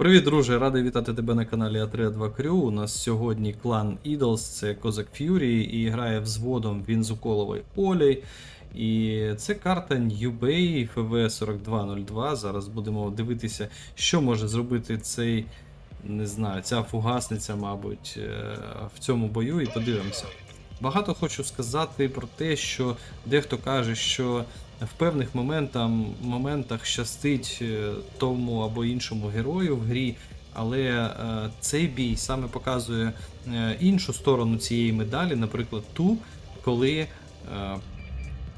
Привіт, друже! Радий вітати тебе на каналі А3 2 Crew. У нас сьогодні клан Idols, це Козак Ф'юрі, і грає взводом він з уколової Олей. І це карта New Bay FV4202. Зараз будемо дивитися, що може зробити цей, не знаю, ця фугасниця, мабуть, е, в цьому бою, і подивимося. Багато хочу сказати про те, що дехто каже, що в певних моментах, моментах щастить е, тому або іншому герою в грі, але е, цей бій саме показує е, іншу сторону цієї медалі, наприклад, ту, коли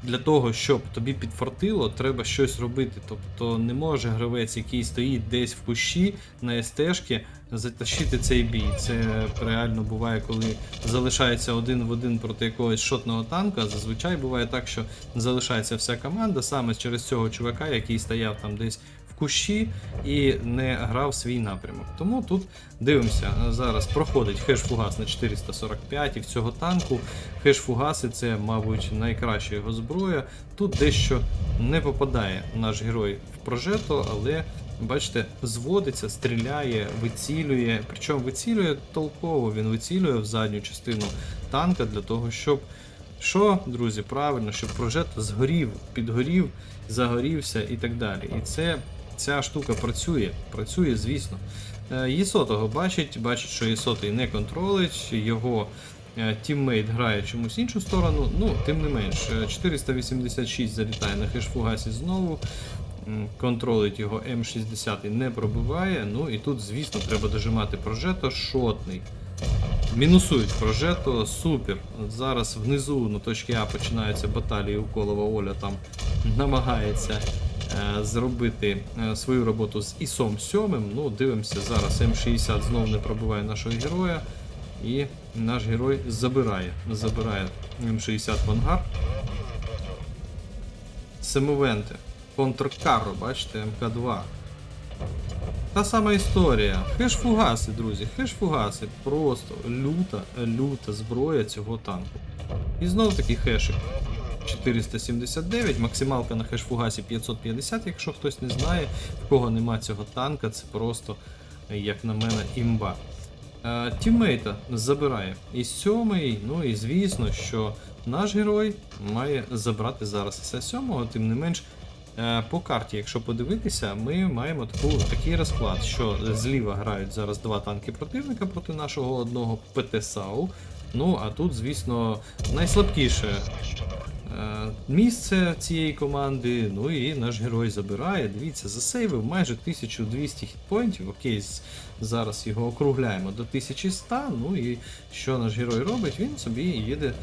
для того, щоб тобі підфартило, треба щось робити. Тобто не може гравець, який стоїть десь в кущі на СТшки, затащити цей бій. Це реально буває, коли залишається один в один проти якогось шотного танка. Зазвичай буває так, що залишається вся команда саме через цього чувака, який стояв там десь в кущі і не грав свій напрямок. Тому тут дивимося, зараз проходить хеш-фугас на 445 і в цього танку хеш-фугаси це, мабуть, найкраща його зброя. Тут дещо не попадає наш герой в прожето, але бачите, зводиться, стріляє, вицілює. Причому вицілює толково, він вицілює в задню частину танка для того, щоб. Що, друзі, правильно, щоб прожет згорів, підгорів, загорівся і так далі. І це ця штука працює, працює, звісно. Е, Єсотого бачить, бачить, що Єсотий не контролить, його е, тіммейт грає чомусь іншу сторону, ну, тим не менш, е, 486 залітає на хешфугасі знову. Контролить його М60 не пробиває. Ну і тут, звісно, треба дожимати прожето шотний. Мінусують прожето, супер. Зараз внизу на точці А починаються баталії Уколова Оля там намагається е, зробити е, свою роботу з ІСом 7. Ну, дивимося, зараз М60 знову не пробиває нашого героя. І наш герой забирає. Забирає М60 в ангар. Семовенте. Контркарро, бачите, МК2. Та сама історія. Хеш-фугаси, друзі, хеш-фугаси. Просто люта, люта зброя цього танку. І знов таки хешик. 479, максималка на хеш-фугасі 550, якщо хтось не знає, в кого нема цього танка, це просто, як на мене, імба. Е, Тіммейта забирає і сьомий, ну і звісно, що наш герой має забрати зараз все сьомого, тим не менш. Е, По карті, якщо подивитися, ми маємо таку, такий розклад, що зліва грають зараз два танки противника проти нашого одного ПТСАУ. Ну, а тут, звісно, найслабкіше е, місце цієї команди. Ну і наш герой забирає. Дивіться, засейвив майже 1200 хітпоінтів. Окей, зараз його округляємо до 1100. Ну і що наш герой робить? Він собі їде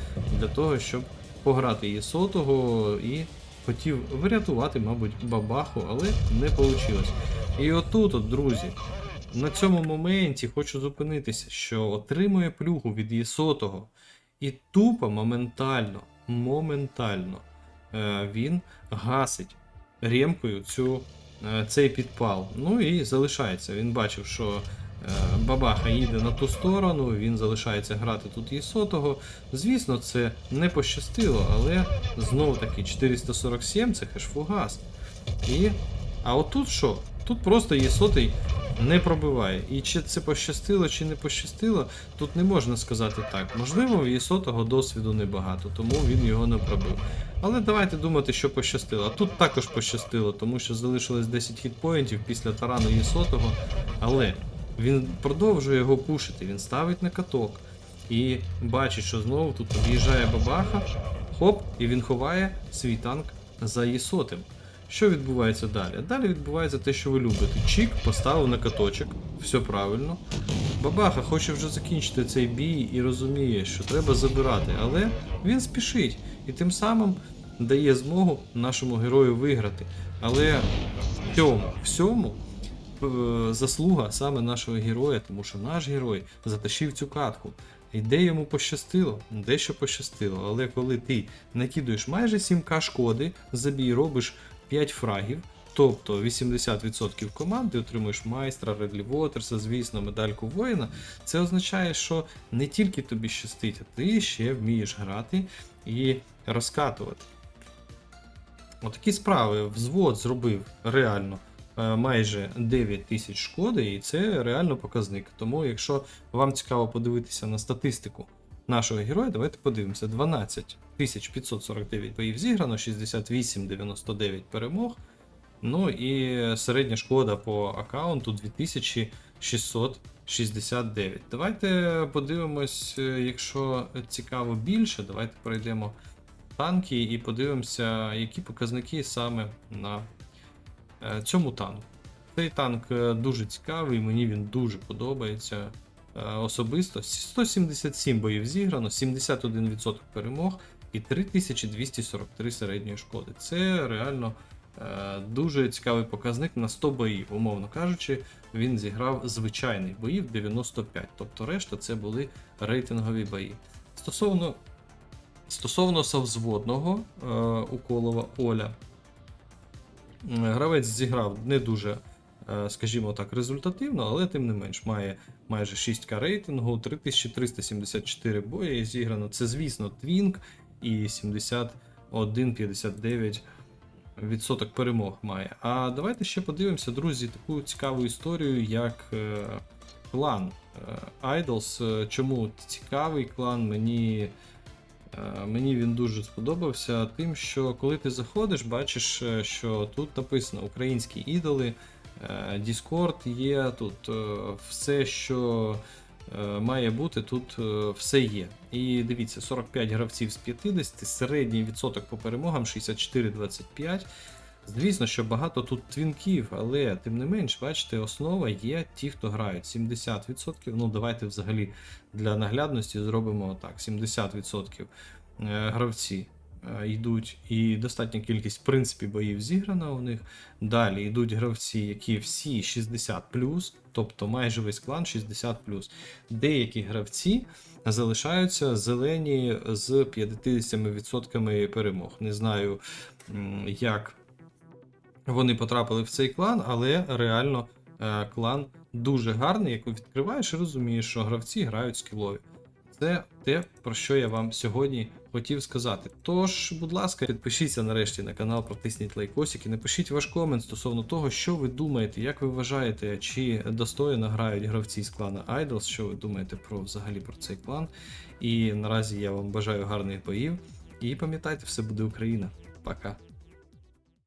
для того, щоб пограти її сотого і хотів врятувати, мабуть, бабаху, але не вийшло. І отут, от, друзі, на цьому моменті хочу зупинитися, що отримує плюху від Єсотого. І тупо моментально, моментально е, він гасить ремкою цю, е, цей підпал. Ну і залишається. Він бачив, що бабаха їде на ту сторону, він залишається грати тут Єсотого. Звісно, це не пощастило, але знову таки 447 це хешфугас. І. А отут що? Тут просто Єсотий не пробиває. І чи це пощастило, чи не пощастило, тут не можна сказати так. Можливо, в Єсотого досвіду небагато, тому він його не пробив. Але давайте думати, що пощастило. А тут також пощастило, тому що залишилось 10 хітпоінтів після тарану Єсотого. Але він продовжує його пушити, він ставить на каток. І бачить, що знову тут під'їжджає бабаха, хоп, і він ховає свій танк за Єсотим. Що відбувається далі? Далі відбувається те, що ви любите. Чік поставив на каточок, все правильно. Бабаха хоче вже закінчити цей бій і розуміє, що треба забирати, але він спішить і тим самим дає змогу нашому герою виграти. Але в цьому всьому заслуга саме нашого героя, тому що наш герой затащив цю катку. І де йому пощастило, дещо пощастило. Але коли ти накидуєш майже 7к шкоди, забій робиш 5 фрагів, тобто 80% команди, отримуєш майстра, Редлі Вотерса, звісно, медальку воїна, це означає, що не тільки тобі щастить, а ти ще вмієш грати і розкатувати. Отакі справи взвод зробив реально е, майже 9 тисяч шкоди, і це реально показник. Тому, якщо вам цікаво подивитися на статистику нашого героя, давайте подивимося: 12 549 боїв зіграно, 68,99 перемог. Ну і середня шкода по аккаунту 2669. Давайте подивимось, е, якщо цікаво більше, давайте пройдемо танки і подивимося, які показники саме на е, цьому танку. Цей танк е, дуже цікавий, мені він дуже подобається. Е, Особисто 177 боїв зіграно, 71% перемог і 3243 середньої шкоди. Це реально е, дуже цікавий показник на 100 боїв, умовно кажучи, він зіграв звичайний боїв 95, тобто решта це були рейтингові бої. Стосовно, стосовно совзводного е, Уколова Оля, Гравець зіграв не дуже, е, скажімо так, результативно, але тим не менш має майже 6к рейтингу, 3374 бої зіграно. Це, звісно, твінк і 71,59 відсоток перемог має. А давайте ще подивимося, друзі, таку цікаву історію, як е, клан е, Idols. Е, Чому цікавий клан? Мені. Е, Мені він дуже сподобався тим, що коли ти заходиш, бачиш, е, що тут написано українські ідоли, е, Discord є, тут все, що має бути, тут все є. І дивіться, 45 гравців з 50, середній відсоток по перемогам 64-25. Звісно, що багато тут твінків, але тим не менш, бачите, основа є ті, хто грають 70%. Ну, давайте взагалі для наглядності зробимо так: 70% е, гравці е, йдуть, і достатня кількість, в принципі, боїв зіграна у них. Далі йдуть гравці, які всі 60, тобто майже весь клан 60. Деякі гравці залишаються зелені з 50% перемог. Не знаю, як вони потрапили в цей клан, але реально е, клан дуже гарний, як відкриваєш і розумієш, що гравці грають скілові. Це те, про що я вам сьогодні хотів сказати. Тож, будь ласка, підпишіться нарешті на канал, протисніть лайкосик і напишіть ваш комент стосовно того, що ви думаєте, як ви вважаєте, чи достойно грають гравці з клана Idols, що ви думаєте про взагалі про цей клан. І наразі я вам бажаю гарних боїв. І пам'ятайте, все буде Україна. Пока.